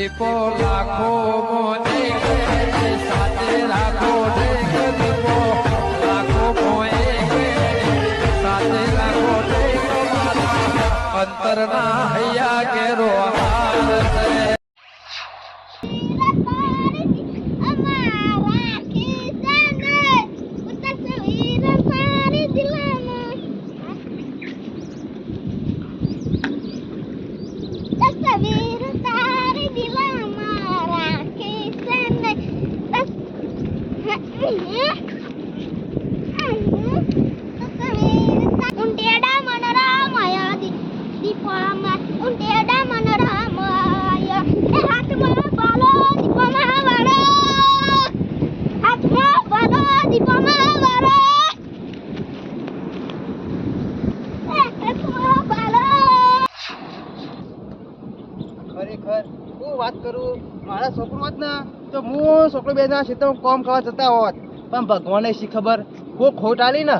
દીપો લાખો મોને સાથે રાખો ઢેક દીપો લાખો મોએ સાથે રાખો ઢેક અંતરના હૈયા કેરો હાર છે અમારા ખિસ્સાને તસવીર મારી દિલમાં તસવીર તારી દિલમાં રાખી છે ને ઉંટેડા મનરામય દીપમાં ઉંટેડા મનરામય એ હાથમાં બાલો દીપમાં વાળો હાથમાં બાલો દીપમાં વાળો એ હાથમાં બાલો ખરેખર હું વાત કરું મારા છોકરો હોત ને તો હું ક્ષેત્રમાં કોમ ખાવા જતા હોત. પણ ભગવાને શી ખબર? કોઈ ખોટ આલી ને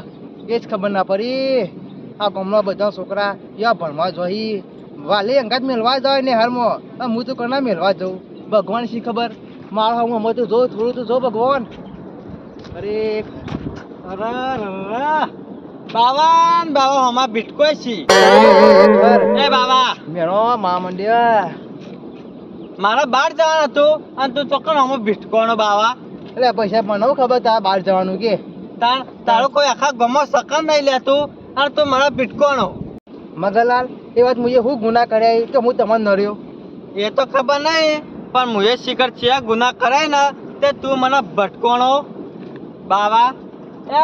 એ જ ખબર ના પડી. આ ગામના બધા છોકરા યા ભણવા જોઈ. વાલી અંગાત મેળવા જાય ને હારમાં. હું તો કના મેળવા જઉં. ભગવાન શી ખબર? મારા હું અમે તો જો થોડું તો જો ભગવાન. અરે બાવા બાવા હમા બિટકોય છી. એ બાવા. મેળો મા મંડ્યા. મારે બહાર જવાનું હતું અને તું ચોક્કસ હમો બિટકોનો બાવા. એટલે પૈસા મને હું ખબર તારા બહાર જવાનું કે? તાર તારું કોઈ આખા ગમો સકન નહીં લેતું અને તું મારા બિટકોનો મગનલાલ એ વાત મુજે હું ગુના કર્યા કે હું તમને નર્યો એ તો ખબર નહીં પણ મુજે શિખર છે ગુના કરાય ને તે તું મને ભટકોણો. બાવા એ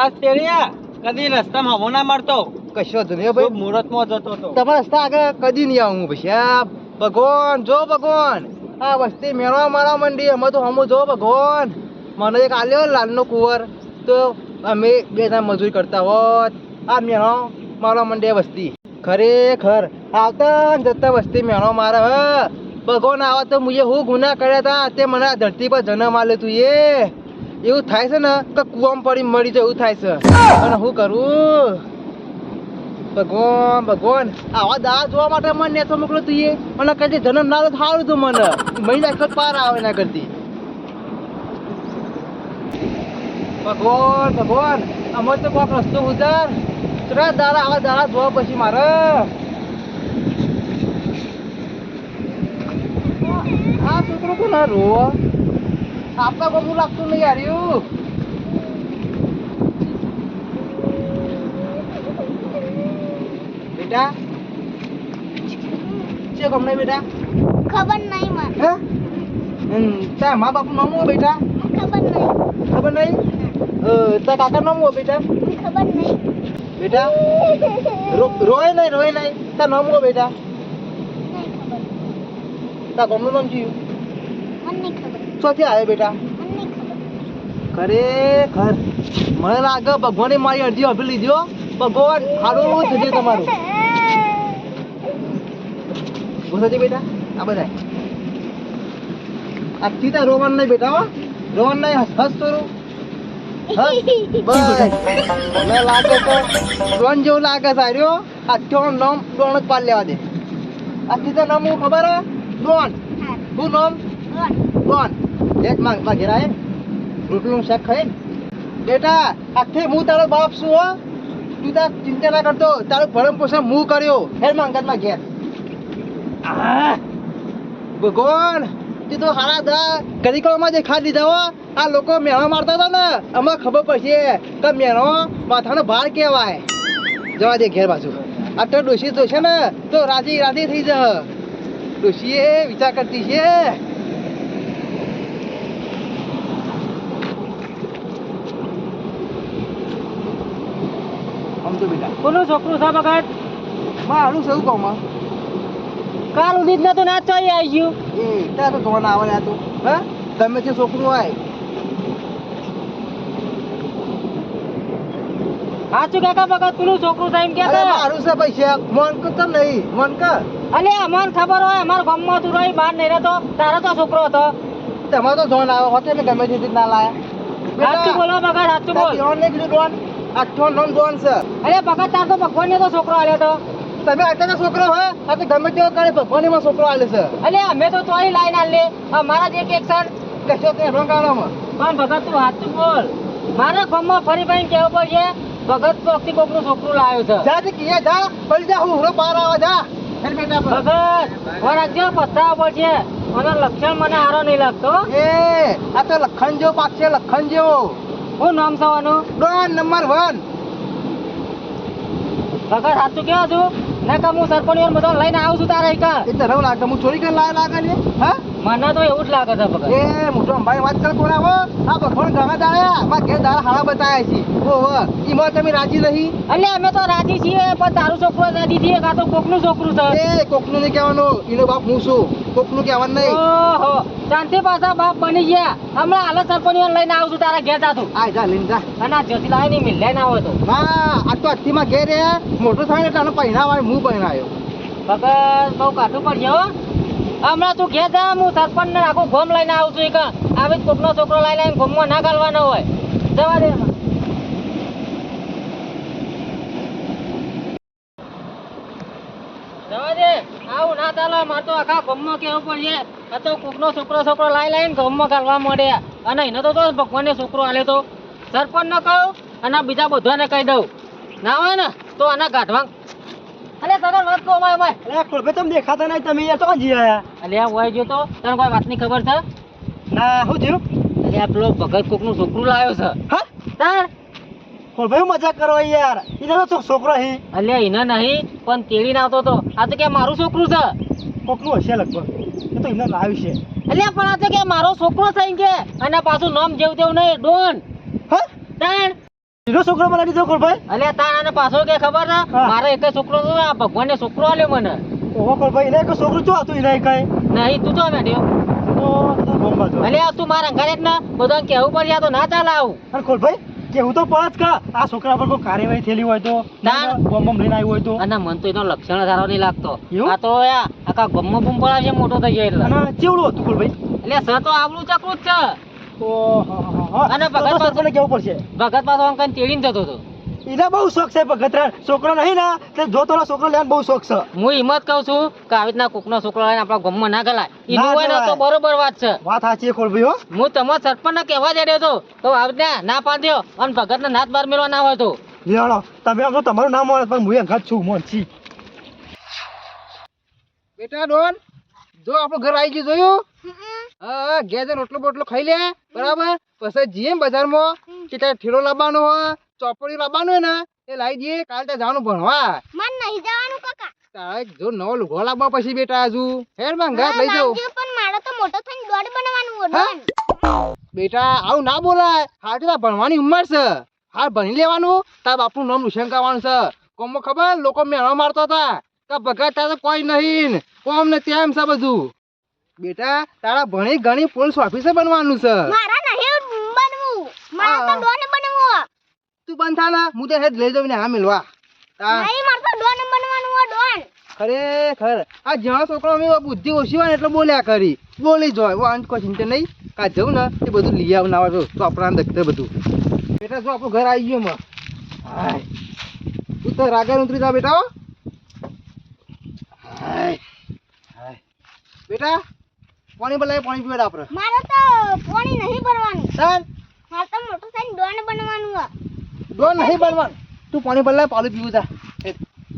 આ તેડિયા કદી રસ્તામાં હવો ના મળતો. કશો વાંધો નહીં ભાઈ. મુહૂર્તમાં જતો હતો. તમારા રસ્તા આગળ કદી નહીં આવું પછી. આ ભગવાન, જો ભગવાન. આ વસ્તી મેળવા મારા મંડી, અમે તો હમું જો ભગવાન. મને એક આલ્યો લાલનો કુંવર. તો અમે બે જણા મજૂરી કરતા હોત. આ મેળો મારા મંડી વસ્તી. ખરેખર આવતા જતા વસ્તી મેળો મારા, હ. ભગવાન આવા તો મુએ હું ગુના કર્યા હતા તે મને આ ધરતી પર જન્મ આલ્યો તું એ. એવું થાય છે ને, કે કુવામાં પડી મરી જાય, એવું થાય છે. અને હું કરું? ભગવાન ભગવાન. આવા દા જોવા માટે મને નેતો મોકલો તું એ. મને કદી જન્મ ના સારું તું મને. મહિના આખો પાર આવે ના કરતી. ભગવાન ભગવાન અમે તો કોક રસ્તો ઉધાર. ત્રણ દાડા આવા દાડા જોવા પછી મારે. આ છોકરો કોના રો આપણા ગમું લાગતું નહીં યાર બેટા? છે ગમે બેટા. ખબર નહીં મને. હે? તારા મા બાપનું નામ શું બેટા? ખબર નહીં ખબર નહીં તારા કાકા નામ શું બેટા? ખબર નહીં બેટા? રોય નહીં રોય નહીં તાર નામ શું બેટા? તારા ગામનું નામ શું મને ખબર. ચોથી આવે બેટા. ખરેખર. મને લાગે ભગવાને મારી અરજી અભી લીધો ભગવાન સારું થશે તમારું. ગુસાજી બેટા. આ બધા આ નહીં બેટા નહીં, હસ હસ કરું. હસ. બસ. મને લાગે તો ડોન જેવું લાગે સાર્યો આ ત્રણ નામ ડોન જ લેવા દે. આ સીધા નામ હું ખબર, હે. ડોન શું નામ? ડોન લેટમાં માં ઘેરાય રોટલું શાક ખાય બેટા આખે હું તારો બાપ છું, હો. તું તાર ચિંતા ના કરતો. તારું ભરમ પોષણ હું કર્યો. હેર માંગતમાં ઘેર. આહ! ભગવાન તે તો હારા દા કરિકલમાં દેખા દીધા હો? આ લોકો મેળો મારતા હતા ને. અમે ખબર પડશે કે મેળો માથાનો ભાર કહેવાય. જવા દે ઘેર બાજુ આ તો ડોશી તો છે ને તો રાજી રાજી થઈ જહ ડોશી એ વિચાર કરતી છે. તો બેટા. કોનું છોકરું છે બગાડ મારું સૌ કહું માં કાલ જ નતું ના ચોઈ આવી ગયું. એ ત્યાં તો ધોન આવે ને તો. હા? તમે તે છોકરું હોય. સાચું કાકા ભગત કોનું છોકરું થાય એમ મારું છે પૈસા મન કર તો નહીં. મન કર. અલે અમને ખબર હોય અમારા ગામમાં તું રહી બહાર નહીં રહેતો. તારો તો છોકરો હતો. તમારે તો ધોન આવે હોતે ને ગમે તે ના લાયા. સાચું બોલો ભગત સાચું બોલ. ધોન નહીં કીધું ધોન આ નોન ધોન છે. અરે ભગત તાર તો ભગવાન ને તો છોકરો આવ્યો હતો તમે અત્યારે છોકરો હે આ તો ગમે તેવો કરે ભગવાન એમાં છોકરો આલે છે. અલે અમે તો તોય લાઈન આલે. મારા જ એક એક સર કશો તે હેડો કાઢોમાં પણ ભગત તું હાચું બોલ. મારા ગામમાં ફરી ભાઈ કેવું પડશે ભગત ભક્તિ કોકનું છોકરું લાવ્યો છે. જા તે કીએ જા પડી જા હું હુરો પાર આવા જા. ભગત વરાજ્ય પસ્તાવા પડશે. મને લક્ષણ મને હારો નહીં લાગતો. એ આ તો લખન જેવો પાક છે લખન જેવો. હું નામ સવાનું ડોન નંબર વન. ભગત સાચું કેવા છું? ને કે હું સરપંચ બધો લઈને આવું છું તારે ઈકા એટલે રવ લાગે હું ચોરી કરીને લાય લાગે ને હા? મને તો એવું જ લાગે છે ભગત. એ મોટો અંબાઈ વાત કર કોણ આવો આ ભગવાન ઘણા દાડા માં ઘેર તારા હાળા બતાયા છે. ઓહો ઈમાં તમે રાજી નહીં? અલે અમે તો રાજી છીએ પણ તારું છોકરું રાજી છીએ કાં તો કોકનું છોકરું છે? એ કોકનું નહીં કહેવાનું. એનો બાપ હું છું. કોકનું કહેવાનું નહીં. ઓહો શાંતિ પાછા બાપ બની ગયા. હમણાં હાલ સરપંચ લઈને આવું છું તારા ઘેર જાતું. આ જા લઈને જા. અને જ્યોતિ લાવે નહીં મિલે ના હોય તો. ના આ તો અઠ્ઠીમાં ઘેર મોટો થાય એટલે આનો પહેરાવાય હું પહેરાયો ભગત બહુ કાઠું પડશે હો. હમણાં તું ઘેર જા હું સરપંચ ને આખું ગોમ લઈને આવું છું એક. આવી કોકનો છોકરો લઈ લઈને ગોમમાં ના ગાલવાનો હોય. જવા દે જવા દે આવું ના ચાલે મારે તો આખા ગોમમાં કેવું પડશે આ તો કોકનો છોકરો છોકરો લાઈ લઈને ગોમમાં ગાલવા મળે અને એને તો ભગવાનને છોકરો આલે તો. સરપંચ ને કહું અને બીજા બધાને કહી દઉં. ના હોય ને તો આના ગાંઠવા અલે તને વાત કહો ભાઈ ભાઈ. અરે ખોલબે તમે દેખાતા નહીં તમે યાર તો જી આયા. અલ્યા હોય જો તો. તને કોઈ વાતની ખબર છે? ના હું પેલો ભગત કોકનું છોકરું લાવ્યો છે. હા? તાર. ખોલબે મજાક કરો યાર. એને તો છોકરો હી અલ્યા એને નહીં પણ તેડી આવતો તો. આ તો કે મારું છોકરું છે. કોકનું હશે લગભગ. એ તો એમને લાવ્યું છે. એટલે પણ આ તો કે મારો છોકરો થઈ કે અને પાછું નામ જેવું તેવું નહીં ડોન. હા? તાણ. બીજો છોકરો મને દીધો ખોલભાઈ અલ્યા તાણ અને પાછો કે ખબર ના મારો એક છોકરો તો આ ભગવાનને છોકરો આલ્યો મને. ઓહો ખોલભાઈ એને એક છોકરો ચો હતું એને કઈ? નહીં તું તો બેઠ્યો તો બોમ્બા જો અલ્યા તું મારા ઘરે જ ને બધાને કહેવું પડે આ તો ના ચાલે આવું અને ખોલભાઈ કેવું તો પાંચ કા? આ છોકરા પર કોઈ કાર્યવાહી થયેલી હોય તો? ના. બોમ્બ બોમ્બ લઈને આવ્યો હોય તો? અને મન તો એનો લક્ષણ સારો નહીં લાગતો? આ તો આખા ગમમાં બૂમ પડાવશે મોટો થઈ જાય એટલે. અને ચેવડો હતું ભાઈ? એટલે સ તો આવડું ચકરું જ છે. અને ભગત પાસે- કેવું પડશે? ભગત પાછો કઈ તેડીને જતો હતો. એને બહુ શોખ છે ભગત છોકરો નહીં ને એટલે જો તોનો છોકરો લેવાનો બહુ શોખ છે. હું હિંમત કહું છું કે આવી રીતના કોકનો છોકરો લઈને આપણા ગમમાં ના ગલાય. એ ના હોય ને તો બરોબર વાત છે. વાત સાચી છે ખોલભાઈ હો. હું તમારા સરપંચને કહેવા જઈ રહ્યો હતો તો આવી રીતના ના પાડ્યો અને ભગતને નાત બાર મેળવા ના હોય તો. લેવાડો તમે આમ તમારું નામ મળે પણ હું અંગાત છું મોનસી બેટા ડોન જો આપણું ઘર આવી ગયું જોયું? હા ગેજર રોટલો બોટલો ખાઈ લે બરાબર? પછી જીએમ બજારમાં કે ત્યાં ઠેલો લાવવાનો હોય ચોપડી લાવવાનું હોય ને એ લાવી દઈએ કાલે ત્યાં જવાનું ભણવા. મન નહીં જવાનું કાકા. તારે જો નવો લુગો લાવવા પછી બેટા હજુ. હેરમાં ઘર લઈ જાવ પણ મારો તો મોટો થઈને દોડ બનવાનું હોય, બેટા આવું ના બોલાય. તો ભણવાની ઉંમર છે. હા ભણી લેવાનું. તાર બાપનું નામ નિશાન કરવાનું છે. કોમ ખબર? લોકો મેળો મારતા હતા. કે ભગત તારે કોઈ નહીં. કોમ ને તેમ છે બધું. બેટા તારા ભણી ગણી પોલીસ ઓફિસર બનવાનું છે. મારા નહીં બનવું. મારા તો હા. તું બંધ થા ને હું તે હેડ લઈ જાઉં ને હા મિલવા નહીં માર તો ડોન બનવાનું હોય ડોન. ખરેખર. આ જ્યાં છોકરો અમે બુદ્ધિ ઓછી હોય ને એટલે બોલ્યા કરી. બોલી જોય. વાંચ કોઈ ચિંતા નહીં. કા જવું ને એ બધું લઈ આવ ના આવે તો આપણા દખતે બધું. બેટા જો આપણું ઘર આવી ગયું માં હાય. તું તો રાગે ઉતરી જા બેટા હાય. હાય. બેટા પાણી બોલાય પાણી પીવડા આપણે. મારે તો પાણી નહીં ભરવાનું. સર મારે તો મોટો સાઈન ડોન બનવાનું હોય. ડોન નહીં બનવાનું. તું પાણી બોલાય પાલું પીવું જા. એ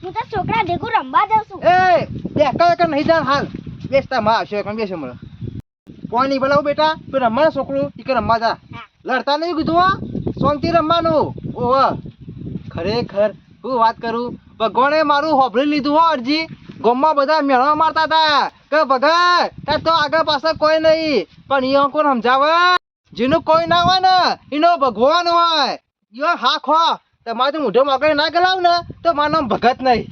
હું તો છોકરા ભેગું રમવા જાઉં છું. એ બે કઈ કઈ નહીં જાણ હાલ. બેસતા માં આવશે કોણ બેસે મળે પાણી નહીં બેટા તું રમવા છોકરું ઈ કે રમવા જા. લડતા નહીં કીધું હો. શાંતિ રમવાનું. ઓહ ખરેખર હું વાત કરું? ભગવાને મારું હોભળી લીધું હો અરજી. ગોમમાં બધા મેળવા મારતા હતા. કે ભગત તાર તો આગળ પાછળ કોઈ નહીં. પણ ઈ કોણ સમજાવે. જેનું કોઈ ના હોય ને એનો ભગવાન હોય. ઈયો હા ખો તમારે તો મોઢો આગળ ના ગલાવ ને તો મારું નામ ભગત નહીં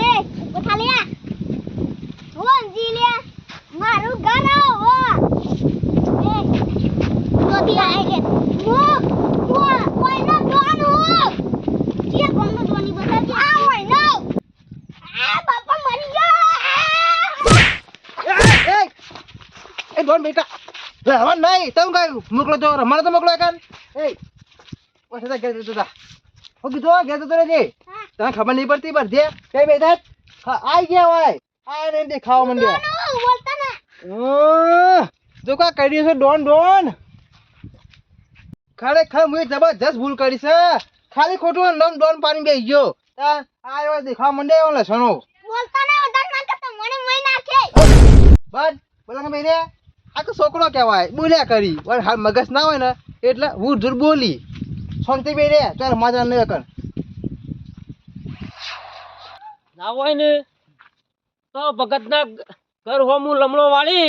એ ઉઠા લ્યા હું અંજી લ્યા મારું ઘર આવો એ જોતી આય કે હું હું હું કે કોઈનો ડોની બતાવજે આ હોય નો આ બાપા મરી ગયો એ એ ડોન બેટા રહેવાનું નહીં તમે કઈ મોકલો તો રમવાનું તો મોકલો કાન એ પછી જા ઘેર જતો જા. હું કીધું ઘેર જતો રહેજે. હા. તને ખબર નહીં પડતી બધે કઈ બેઠા જ? હા, આઈ ગયા હોય. આ ને દેખાવા માંડ્યા. જો કા કરી રહ્યો છે ડોન ડોન? ખરેખર મુએ જબરજસ્ત ભૂલ કરી છે. ખાલી ખોટું ડોન ડોન પાણી બે ગયો. આ એવા દેખાવા માંડ્યા એવા લક્ષણો બોલતા ના વધારે ના તો મને મય નાખે. બસ બોલા કે બેને. આ તો છોકરો કહેવાય બોલ્યા કરી. પણ હાલ મગજ ના હોય ને એટલે હું જુર બોલી. શાંતિ બે રે ચાલ માજા નહીં કર. ના હોય ને તો ભગતના ઘર હોમ હું લમણો વાળી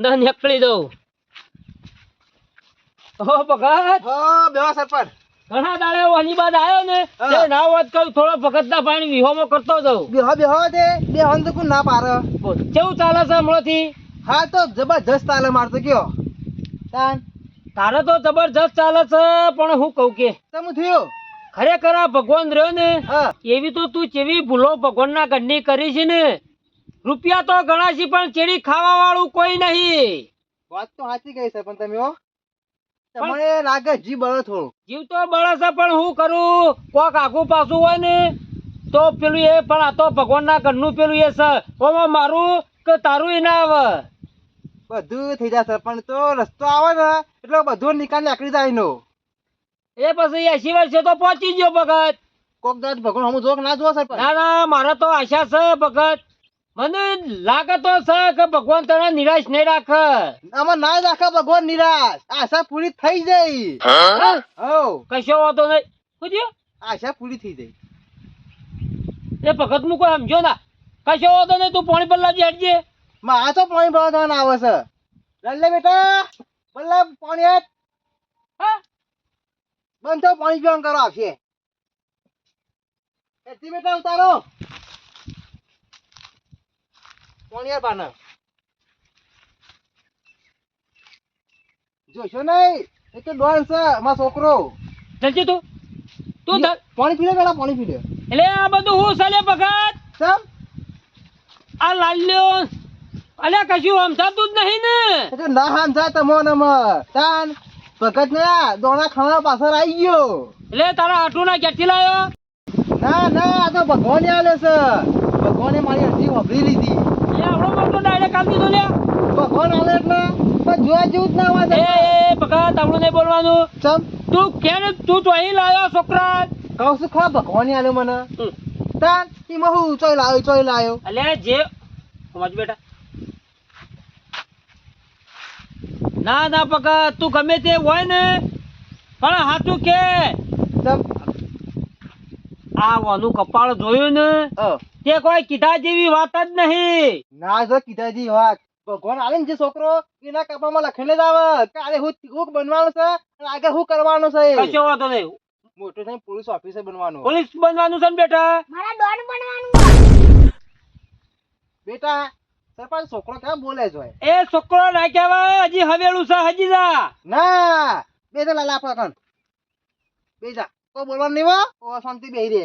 ને નીકળી દઉં. ઓ ભગત! હો બેવા સરપંચ. ઘણા દાડે વાની બાદ આવ્યો ને તે ના વાત કહું થોડો ભગતના પાણી વિહોમો કરતો જઉં. બેહો બેહો દે બે તો ના પારે કેવું ચાલે છે હમણાંથી? હા તો જબરજસ્ત ચાલે મારતો કયો? તાન? તારે તો જબરજસ્ત ચાલે છે પણ હું કહું કે તમે થયો? ખરેખર આ ભગવાન રહ્યો ને એવી તો તું ચેવી ભૂલો ભગવાનના ઘરની કરી છે ને રૂપિયા તો ઘણા છે પણ ચેડી ખાવા વાળું કોઈ નહીં. વાત તો સાચી કહી છે પણ તમે તમને લાગે જી બળે થોડું. જીવ તો બળે છે પણ હું કરું? કોક આખું પાછું હોય ને તો પેલું એ પણ આ તો ભગવાનના ઘરનું પેલું એ છે. ઓમાં મારું કે તારું એ ના આવે. બધું થઈ જશે પણ તો રસ્તો આવે ને એટલે બધો નિકાલ નીકળી જાય નો એ પછી એસી વર્ષે તો પહોંચી ગયો ભગત. કોક દાદ ભગવાન હમું જોક ના જોવા સરપંચ ના ના મારે તો આશા છે ભગત. મને લાગે તો છે કે ભગવાન તને નિરાશ નહીં રાખે. આમાં ના રાખે ભગવાન નિરાશ. આશા પૂરી થઈ જાય. હો? કશો વાતો નહીં. શું આશા પૂરી થઈ જાય. એ ભગતનું કોઈ સમજો ના. કશો વાંધો નહીં તું પાણી પલ્લા જે હટજે મારા તો પાણી ભરવા આવે છે. લલ્લે બેટા. પલ્લા પાણી હેઠ હા? બંધ પાણી પીવાનું કરો આવશે એથી બેટા ઉતારો. પાણી યાર પાના જોશો નહીં? એ તો ડોન છે મારો છોકરો. જલ્દી તું. તું પાણી પી લે પેલા પાણી પી લે. એટલે આ બધું હું સાલે ભગત? ચમ? આ લાલ્યો. અલ્યા કશું સમજાતું જ નહીં ને. એ તો ના હાન જાય તમો નમ તાન ભગત ને દોણા ખાવા પાછળ આવી ગયો. એટલે તારા આટલું ના ક્યાંથી લાયો? ના ના આ તો ભગવાને આલે છે. ભગવાને મારી અરજી વાપરી લીધી. એ આવડો મોટો ડાયરેક્ટ આલ દીધો લ્યા. ભગવાન આલે એટલે પણ જોવા જેવું જ ના હોય એ એ, ભગત આવડું નહીં બોલવાનું. ચમ? તું કેમ તું તો અહીં લાયો છોકરા. કહું છું ખરા ભગવાને આલે મને. તાન એમાં હું ચોય લાવ્યો ચોય લાવ્યો અલ્યા જે સમજ બેટા. ના ના ભગત તું ગમે તે હોય ને પણ હાચું કે? આ વાનું કપાળ જોયું ને તે કોઈ કીધા જેવી વાત જ નહીં. ના જો કીધાજી વાત. ભગવાન આવે ને જે છોકરો એના કપામાં લખેલે જ આવે કે આલે હું હું બનવાનું છે આગળ હું કરવાનું છે? કશો વાંધો નહીં. મોટો થઈને પોલીસ ઓફિસર બનવાનું. પોલીસ બનવાનું છે ને બેટા? મારા ડોન બનવાનું બેટા સરપંચ છોકરો કેમ બોલે છે એ છોકરો ના કહેવાય હજી હવેલું છે હજી જા. ના બે જા લાલા આપણા કન બે જા. કોઈ બોલવાનું નહીં ઓ શાંતિ બેહી રે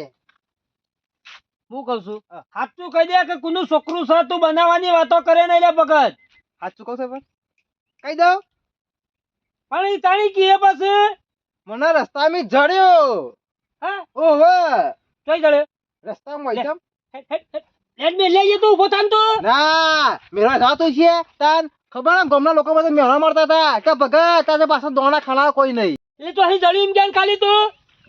હું કહું છું. સાચું કહી દે કે કોનું છોકરું છે તું બનાવવાની વાતો કરે નહીં લે ભગત. હાથ કહું સરપંચ કહી દઉં. પણ એ તાણી કીએ પછી? મને રસ્તામાં જડ્યો. હા? ઓહો. કઈ જડ્યો રસ્તામાં હોય કેમ? લેટ મે લઈ તું ઊભો થાન તો. ના મેળા જાતો છે તાન. ખબર ના ગામના લોકો બધા મેળા મારતા હતા. કે ભગત તારે પાછળ દોણા ખાના કોઈ નહીં. એ તો અહીં જડ્યું એમ કેમ ખાલી તું?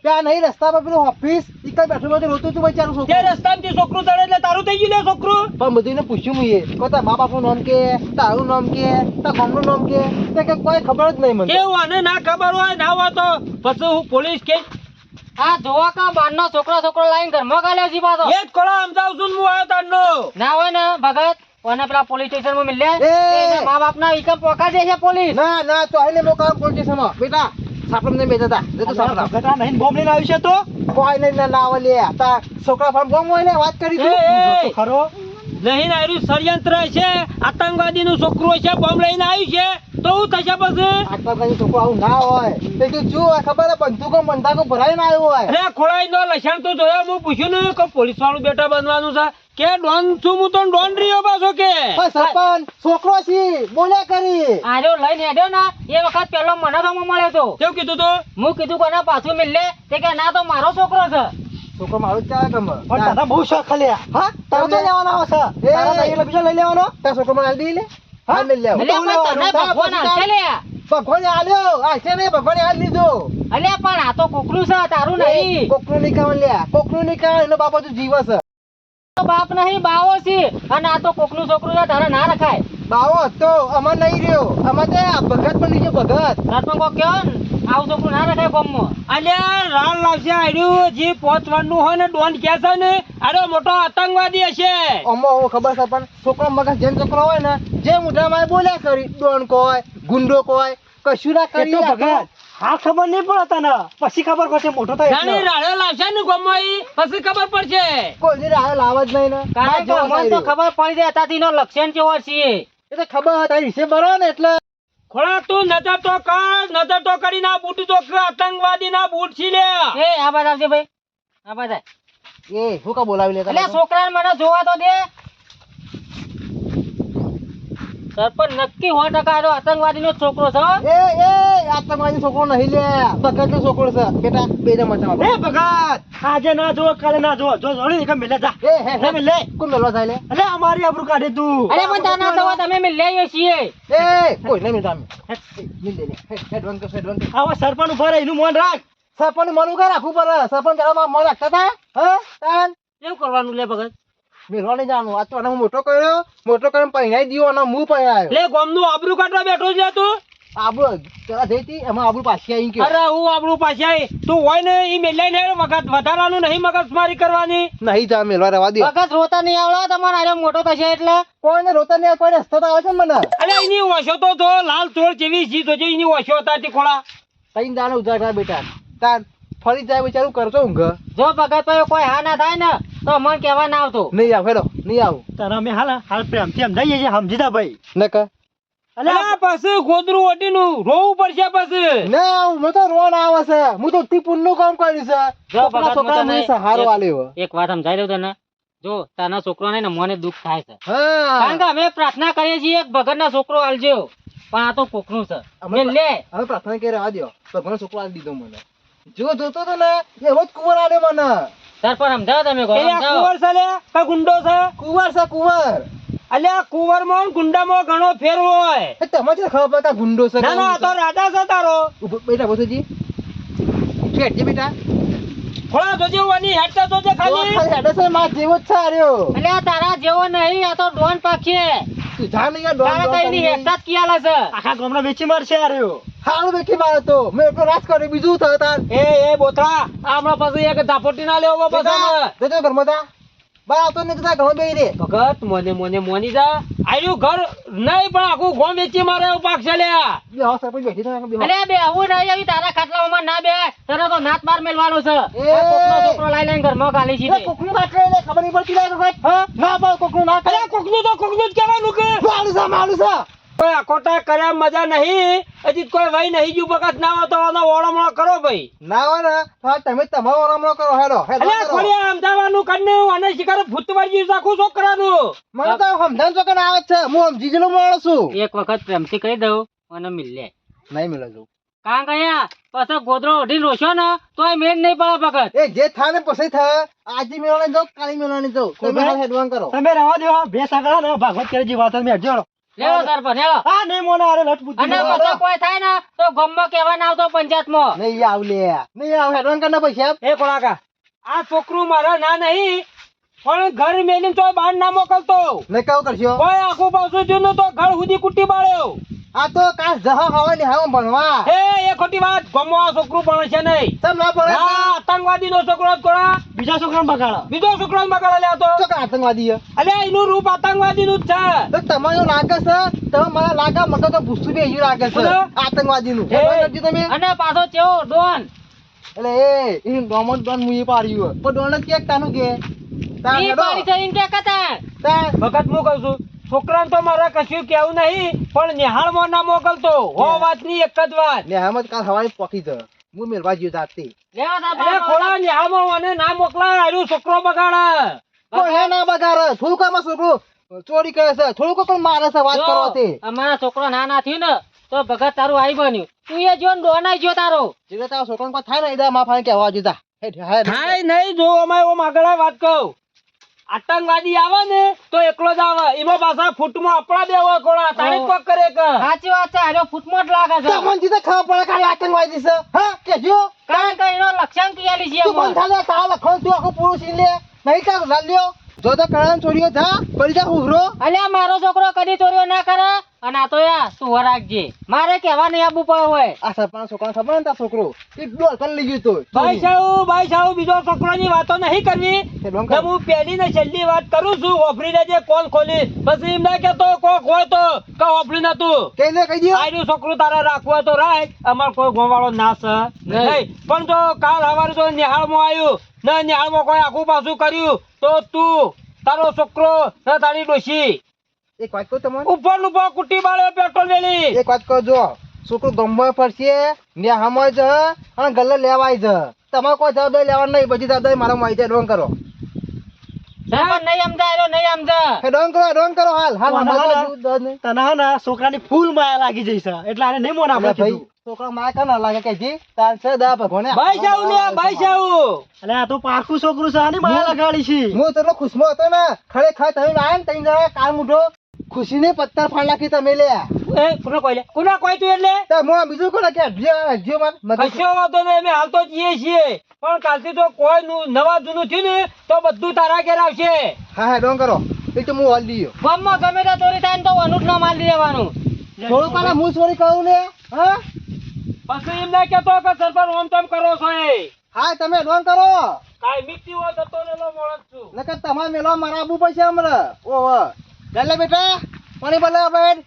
ત્યાં નહીં રસ્તા પર પેલું ઓફિસ કઈ બેઠું બેઠું રોતું તું બચારું તે છોકરું. રસ્તામાંથી છોકરું ચડે એટલે તારું થઈ ગયું ને છોકરું. પણ બધું પૂછ્યું મુએ કો તાર મા બાપનું નામ કે તારું નામ કે તાર ગામનું નામ કે તે કે કોઈ ખબર જ નહીં મને કેવું આને ના ખબર હોય ના હોય તો પછી હું પોલીસ કે આ જોવા કા બારનો છોકરો છોકરો લાઈન ઘરમાં ગાલ્યો છે પાછો? એ જ કોળા સમજાવું છું હું આવ્યો તારનો. ના હોય ને ભગત કોને પેલા પોલીસ સ્ટેશનમાં મિલ્યા. એ! મા બાપ ના ઈકમ પોકા દે છે પોલીસ. ના ના તો આઈને મોકા પોલીસ સ્ટેશનમાં. બેટા સાપડમ ને બેઠા હતા. તો સાપડા બેટા નહીં બોમ્બ લઈને આવ્યું છે તો? કોઈ નહીં ના ના લે તા છોકરા પર બોમ્બ હોય ને વાત કરી તું! ખરો. નહીં આવ્યું ષડયંત્ર છે આતંકવાદી નું છોકરું છે બોમ્બ લઈને આવ્યું છે. તો હું થશે પછી? આતંકવાદી છોકરો આવું ના હોય. તે તું શું ખબર બંદૂકો બંધાકો ભરાઈને આવ્યો હોય. અરે ખોળાઈ નો લસણ તો જોયો? હું પૂછ્યું ને કે પોલીસ વાળું બેટા બનવાનું છે? કે ડોન છું હું તો ડોન રહ્યો પાછો કે. સરપંચ છોકરો છે બોલ્યા કરી. આજો લઈને હેડ્યો ના એ વખત પેલો મને તો મળ્યો તો. કેવું કીધું તું? હું કીધું કોને પાછું મિલે તે કે ના તો મારો છોકરો છે. છોકરો મારો જ ચાલે ગમે. પણ દાદા બહુ શોખ ખાલી હા? તારો તો લેવાનો આવશે એ. નહીં બીજો લઈ લેવાનો? તાર છોકરો આલી લે. હા? લઈ લેવો તને ભગવાન હાલશે લે. ભગવાને આલ્યો. આ છે ને ભગવાને આલી લીધો અલ્યા પણ આ તો કોકરું છે તારું નહીં. કોકનું નિકાલ લે. કોકનું નિકાલ એનો બાપા તો જીવ છે બાપ નહીં બાવો છે. અને આ તો કોકનું છોકરું છે તારે ના રખાય. બાવો તો અમાર નહીં રહ્યો. અમાર તો આ ભગત પણ નીચે ભગત. રાતમાં કોક કહો ને આવું છોકરું ના રખાય ગામમાં. અલ્યા રાણ લાવશે આડ્યું જે પહોંચવાનું હોય ને ડોન કે છે ને અરે મોટો આતંકવાદી હશે. અમો ખબર છે પણ છોકરો મગજ જેમ છોકરો હોય ને જે મોઢામાં બોલ્યા કરી ડોન કોય ગુંડો કોઈ કશું ના કરી ભગત. હા ખબર નહીં પડે તને. પછી ખબર પડશે મોટો થાય જાણી એટલે. રાડે લાવશે ને ગોમાઈ પછી ખબર પડશે. કોઈ રાહ લાવ જ નહીં ને. કારણ કે અમને તો ખબર પડી જાય તાથી નો લક્ષણ કેવો છે. એ તો ખબર હતા વિશે બરો ને એટલે. ખોળા તું નજર તો કર નજર તો કરી ના બૂટ તો આતંકવાદી ના બૂટ છી લે. એ આ બાદ આવજે ભાઈ. આ બાદ એ હું કા બોલાવી લેતા અલ્યા છોકરાને મને જોવા તો દે. સરપંચ નક્કી સો ટકા આનો આતંકવાદી નો છોકરો છે એ એ આતંકવાદી છોકરો નહીં લે. ભગત નો છોકરો છે. બેટા બે ને મચાવ એ ભગત આજે ના જો કાલે ના જો જો જોડી કે મિલે જા. એ હે હે. કોણ મેલવા થાય લે? અલે અમારી આબરૂ કાઢે તું. અરે પણ તાના સવા તમે મેં લઈએ છીએ. એ કોઈ નહીં મિલતા તમે લે લે. હેડ વન કર હેડ વન આવા સરપંચ ઊભા એનું મન રાખ. સરપંચ મનું કા રાખવું પડે. સરપંચ જરા મન રાખતા હતા? હા તાન? કેવું કરવાનું લે ભગત મેલવા નહીં જાણું. આ તો મોટો કર્યો મોટો કરીને પહેરાઈ દીધો અને હું પહેરાયો લે ગોમનું આબરૂ કાઢવા બેઠો છે તું. આબુ પેલા જઈ એમાં આબુ પાછી આવી ગયો. અરે હું આબરૂ પાછી આવી તું હોય ને ઈ મેલાઈ ને વખત વધારાનું નહીં મગજમારી કરવાની. નહીં જા મેલવા રહેવા દે. ભગત રોતા નહીં આવડે તમારે આરે મોટો થશે એટલે? કોઈને રોતા નહીં કોઈ રસ્તો તો આવે છે મને. અરે એની ઓછો તો જો લાલ ચોર જેવી જી તો જે એની ઓછો હતા તે ખોળા. તઈ ઉધાર બેટા. તાન ફરી જાય બિચારું કરતો ઊંઘ. જો ભગત ભાઈ કોઈ હા ના થાય ને તો મન કહેવા ના આવતો. નહીં આવ હેડો નહીં આવું. તારા અમે હાલ હાલ પ્રેમથી સમજાઈએ છીએ સમજીતા ભાઈ. ન કર અલે પછી ગોદરું ઓટીનું રોવું પડશે પછી. ના આવું મને તો રોન આવે છે. હું તો ટીપુનનું કામ કર્યું છે. જો છોકરા ભગત છોકરા તને મને સહારો એક- આલ્યો. એક વાત સમજાઈ દઉં તને. જો તાના છોકરો ને મને દુઃખ થાય છે. કારણ કે અમે પ્રાર્થના કરીએ છીએ એક ભગત ના છોકરો આલજો. પણ આ તો કોકનું છે. અમે લે. હવે પ્રાર્થના કરી રહેવા દો ભગવાન છોકરો આલી દીધો મને. જો જોતો તો ને એવો જ કુંવર આડે મને. સરપંચ સમજાવો તમે કહો, કુંવર છે લે? કા ગુંડો છે? કુંવર છે કુંવર. અલ્યા કુંવર મો ગુંડા મો ઘણો ફેર હોય. એ તમને છે ખબર પડતા ગુંડો છે ના ના તો રાજા છે તારો. બેટા બોસુજી જે બેટા. ખોળા જોજે વાની હેડતા જોજે ખાલી. ખાલી હેડે છે માં જેવો જ છે આર્યો. એટલે તારા જેવો નહીં આ તો ડોન પાખી તું જા નહીં ડોન તારા કઈ નહીં. હેડતા જ કિયાલા છે. આખા ગામના વેચી મારશે આ રહ્યો વેખી મારે તો મેં એટલો રાજ કરી બીજું થયો તાર એ એ બોથા હમણાં પછી એક ઝાપોટી ના લેવો પછી જજો ઘરમાં બા આવતો ને કદાચ ઘણો બેહી રે ભગત મને મને મોની જા આયુ ઘર નહીં પણ આખું ગોમ વેચી મારે એવું પાક છે લે બે સરપંચ બેઠી તો બેહો. અરે બે આવું નહીં આવી તારા ખાટલામાં ના બે તને તો નાત બાર મેલવાનો છે એ. આ કોકનો છોકરો લાઈ લઈને ઘરમાં ગાલી છે કોકનું ના કરે લે, ખબર નહીં પડતી લે તો ભાઈ. હા? ના બા કોકનું ના કરે. અરે કોકનું તો કોકનું જ કહેવાનું કે મારું છે, મારું છે. કોઈ અકોટા કર્યા મજા નહીં. હજી કોઈ વહી નહીં જુ વખત ના હોય તો આનો ઓળમણો કરો ભાઈ. ના હોય ને તો તમે તમારો ઓળમણો કરો હેડો હેડો ખોલી સમજાવવાનું કન્યું અને શિકાર ભૂત વાળી રાખું છોકરાનું. મને તો સમજાણ ચોકે ના આવે છે. હું સમજી જેલો માણસ છું. એક વખત પ્રેમથી કહી દઉં મને મિલ લે નહીં મિલે જો. કાં ગયા પછી ગોદરો ઓઢી રોશો ને તોય મેળ નહીં પડે ભગત. એ જે થાય ને પછી થાય. આજે મેળવાની જો કાલે મેળવાની જાઉં. તમે હેડવાન કરો. તમે રહેવા દેવા બે સાંકળા ને ભાગવત કરી વાત તમે હેડજો લેવો સરપંચ લેવો હા નહીં મોને આરે લટ બુદ્ધિ અને પછી કોઈ થાય ને તો ગમમાં કેવા ના આવતો પંચાયતમાં. નહીં આવ લે નહીં આવ હેડવાન કરના પૈસા એ કોળાકા આ છોકરું મારા ના નહીં પણ ઘર મેલીને તો બહાર ના મોકલતો. નહીં કહું કરશો? કોઈ આખું પાછું જોયું તો ઘર સુધી કુટી બાળ્યો. આ તો કાશ જહા હવાની હાવ ભણવા. એ એ ખોટી વાત. ગમો આ છોકરું પણ છે નહીં. તમ ના ભણે હા આતંકવાદી નો છોકરો જ કોણા? બીજા છોકરાને બગાડો બીજો છોકરો બગાડા બગાડે લે આ તો. છોકરા આતંકવાદી અલે એનું રૂપ આતંકવાદી નું જ છે. તો તમારો લાગે છે? તમે મને લાગે મને તો ભૂસું બે એવું લાગે છે. આતંકવાદી નું એ. તમે? અને પાછો ચેવો? ડોન. એટલે એ એ ડોમન ડોન મુઈ પાડ્યું. પણ ડોન જ કેક તાનું કે? તા. પાડી છે ઈન કે કતા તા વખત હું કહું છું? છોકરાને તો મારે કશું કેવું નહીં પણ નિહાળમાં ના મોકલતો. હો વાતની એક જ વાત. ને આમ જ કાલ હવાઈ પોકી જ હું મેલવા જ્યો જાતે. લેવો અરે ખોળા નિહાળમાં મને ના મોકલાય આર્યું છોકરો બગાડે. કોઈ હે ના બગાડે. થોડુંક આમાં છોકરું ચોરી કરે છે. થોડુંક પણ મારે છે વાત કરો તે. અમારા છોકરો નાના થયું ને તો ભગત તારું આઈ બન્યું. તું એ જો ને ડોનાઈ જો તારો. જીવે તારા છોકરો થાય ને એદા માફા કહેવા જીતા થાય નહીં જો અમે ઓમ આગળ વાત કહું. આતંકવાદી આવે ને તો એકલો જ આવે. એમાં પાછા ફૂટમાં અપડા દેવો કોણા તાળી કોક કરે કે? સાચી વાત છે આર્યો જ લાગે છે. તમને જીતે ખબર પડે કે આ આતંકવાદી છે. હા કેજો કારણ કે એનો લક્ષણ યાલી છે તું. થાલે તા લખણ તું આખો પુરુષ ઇલે લે. નહીં કા લાલ્યો. જો તો કળાન ચોરીઓ થા પડી જા ઉભરો. અલ્યા મારો છોકરો કદી ચોરીઓ ના કરે. અને આ તો યા તું રાખજે. મારે કેવા નહીં આબુ પડે હોય. આ સરપંચ છોકરા ખબર ને છોકરો? એક ડોલ કરી ગયો તો. ભાઈ સાહેબ ભાઈ સાહેબ બીજો છોકરાની વાતો નહીં કરવી. ને હું પહેલી ને છેલ્લી વાત કરું છું ઓફરી લેજે કોલ ખોલી. પછી એમ ના કેતો કોક હોય તો કે ઓફરી ને તું. લે કહી દયો. આયરું છોકરું તારે રાખવું તો રાખ. અમાર કોઈ ગોવાળો ના છે. નહીં. પણ જો કાલ અમારે જો નિહાળમાં આવ્યું ને નિહાળમાં કોઈ આખું પાછું કર્યું તો તું તારો છોકરો ને તારી ડોશી. એક વાત કહું તમને? ઉપર ઉપર કુટી બાળ્યો પેટ્રોલ વેલી. એક વાત કહો જો છોકરું ગમવા પડશે ને હમય જ અને ગલ્લે લેવાય છે તમારે કોઈ જવાબદારી લેવાની નહીં બધી જવાબદારી મારા માં આવી જાય ડોંગ કરો સમજા સમજા છોકરાની ફૂલ માયા લાગી જઈશ એટલે આને નહીં મોન અલ્યા છોકરા માં કાં લાગે કે જી તાર છે દા ભગવાને. ભાઈ જાવ લે ભાઈ જાવ અલે આ તો પારકું છોકરું છે આની માયા લગાડી છે. હું તો એટલો હતો ને ખરેખર તમે આયા ને તઈ જણા કાળ મૂઠો ખુશીને પત્તર ફાડ નાખી તમે લે. એ કોને કોઈ લે કોને કોઈ તું એટલે? તો હું બીજું કોને કે? હજ્યો હજ્યો કશો વાંધો નહીં અમે હાલ જઈએ છીએ. પણ કાલથી તો કોઈ નું- નવા જૂનું થયું ને તો બધું તારા ઘેર આવશે. હા હા ડોંગ કરો એ તો હું હાલ લીયો ગામમાં ગમે તે ચોરી થાય તો અનુજ ન મારી દેવાનું. થોડું કાલે હું ચોરી કરું ને? હા? પછી એમ ના કેતો કે સરપંચ ઓમ તેમ કરો છો એ. હા તમે ડોંગ કરો. કાંઈ મીઠી હોય તો તો લેલો માણસ છું. નકર તમારે મેલો મારા આબુ પછી હમણાં. ઓહો. ચાલે બેટા પાણી ભલે બેટ